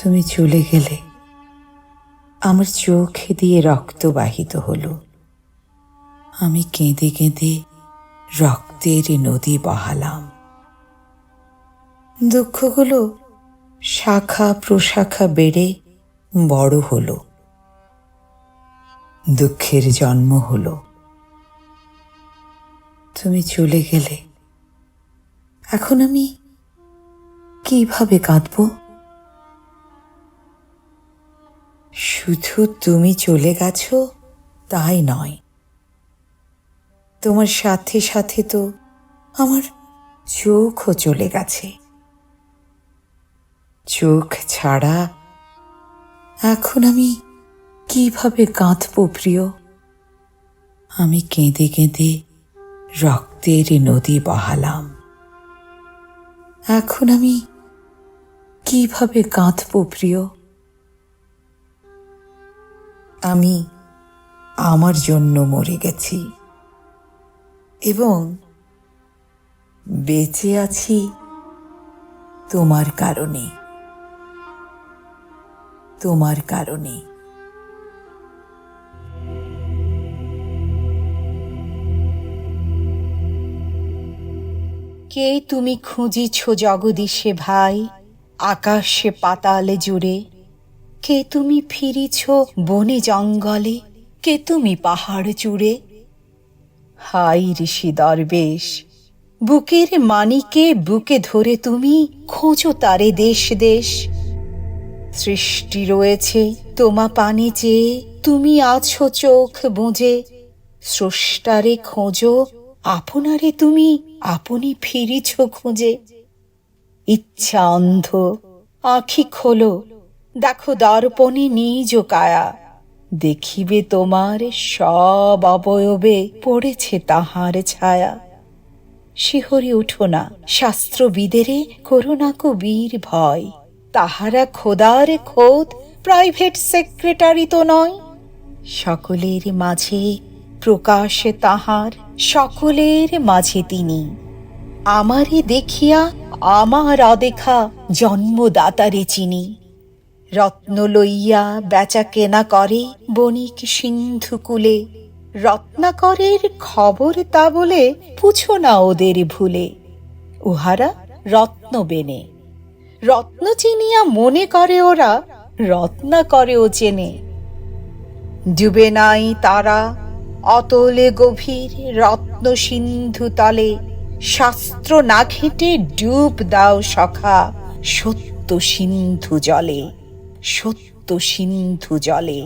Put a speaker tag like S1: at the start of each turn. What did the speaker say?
S1: তুমি চলে গেলে। আমার চোখ দিয়ে রক্ত বাহিত হলো। আমি কেঁদে কেঁদে রক্তের নদী বহালাম। দুঃখগুলো শাখা প্রশাখা বেড়ে বড় হলো। দুঃখের জন্ম হলো। তুমি চলে গেলে। এখন আমি কীভাবে কাঁদব? শুধু তুমি চলে গেছো, তাই নয়। তোমার সাথে সাথে তো আমার চোখও চলে গেছে। চোখ ছাড়া এখন আমি কীভাবে কাঁদব প্রিয়? আমি কেঁদে কেঁদে রক্তের নদী বহালাম। এখন আমি কীভাবে কাঁদব প্রিয়? আমি আমার জন্য মরে গেছি। এবং বেঁচে আছি তোমার কারণে। তোমার কারণে।
S2: কে তুমি খুঁজিছ জগদীশে ভাই? আকাশে পাতালে জুড়ে। কে তুমি ফিরিছ বনে জঙ্গলে? কে তুমি পাহাড় চূড়ে? হাই ঋষি দরবেশ, বুকের মানিকে বুকে ধরে তুমি খোঁজো তারে দেশ দেশ। সৃষ্টি রয়েছে তোমা পানে যে তুমি আছো চোখ বুঝে স্রষ্টারে খোঁজো, আপনারে তুমি আপনি ফিরিছ খুঁজে। ইচ্ছা অন্ধ, আখি খোলো দেখো দর্পণে নিজ কায়া। দেখিবে তোমার সব অবয়বে পড়েছে তাহার ছায়া। শিহরি উঠো না, শাস্ত্রবিদেরে করোনা কবীর ভয়। তাহারা খোদার খোদ প্রাইভেট সেক্রেটারি তো নয়। সকলের মাঝে প্রকাশে তাহার, সকলের মাঝে তিনি। আমারে দেখিয়া আমার অদেখা জন্মদাতারে চিনি। রত্ন লইয়া বেচা কেনা করে বণিক সিন্ধু কুলে রত্নাকরের খবর তা বলে পুছো না ওদের ভুলে। উহারা রত্ন বেনে। রত্ন চিনিয়া মনে করে ওরা, রত্না করে ও চেনে। ডুবে নাই তারা, অতলে গভীর রত্ন সিন্ধু তলে। শাস্ত্র না ঘেটে ডুব দাও সখা সত্য সিন্ধু জলে। সত্য সিন্ধু জলে।